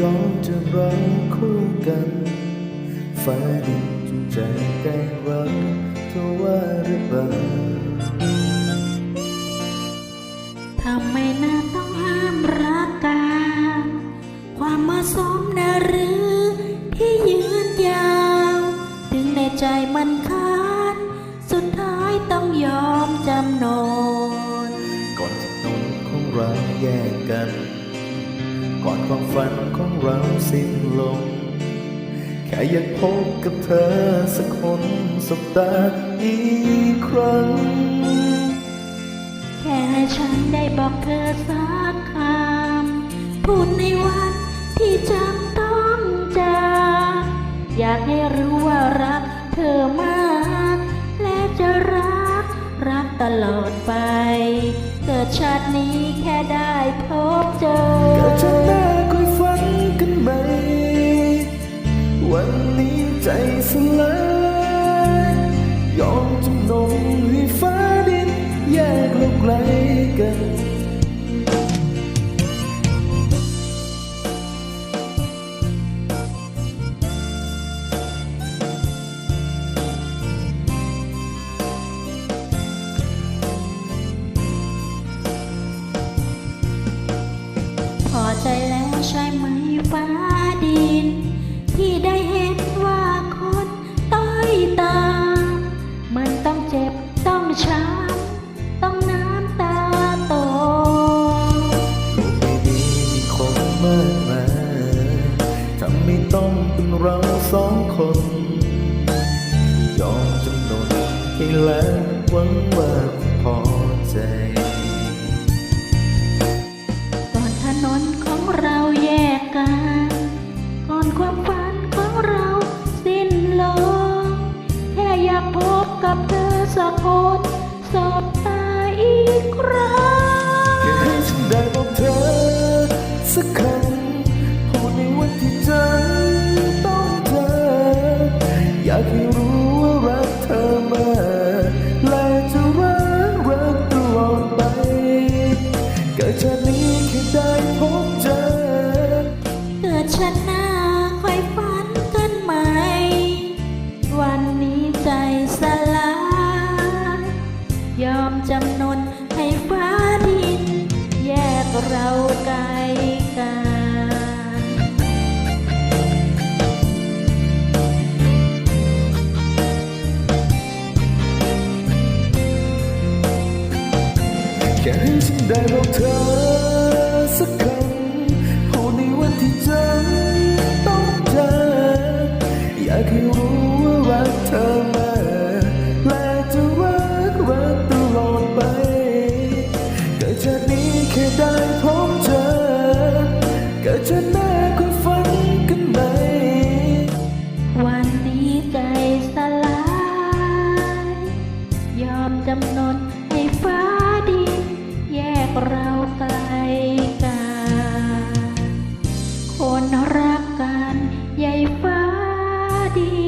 ยอมจะรักคู่กันฟ้าดินจงใจได้รักเธอว่าหรือเปล่าทำไมน่าต้องห้ามรักกันความเหมาะสมนะหรือที่ยืนยาว ถึงในใจมันค้านสุดท้ายต้องยอมจำนนก่อนที่นนของเราแยกกัน ก่อนความฝันของเราสิ้นลง แค่อยากพบกับเธอสักคนสบตาอีกครั้ง แค่ให้ฉันได้บอกเธอสักคำพูดในวันที่จำต้องจากอยากให้รู้ว่ารักเธอมาก และจะรัก รักตลอดไป เกิดชาตินี้แค่ได้พบเจอ ต้องเป็นเราสองคนยอมจำนนให้แล้วหวังว่าพอใจก่อนถนนของเราแยกกันก่อนความฝันของเราสิ้นลงแค่อยากพบกับเธอสักคนสบตาอีกครั้งแค่ให้ฉันได้บอกเธอสักคำ เราไกลกันแค่ให้ฉันได้บอกเธอสักคำ the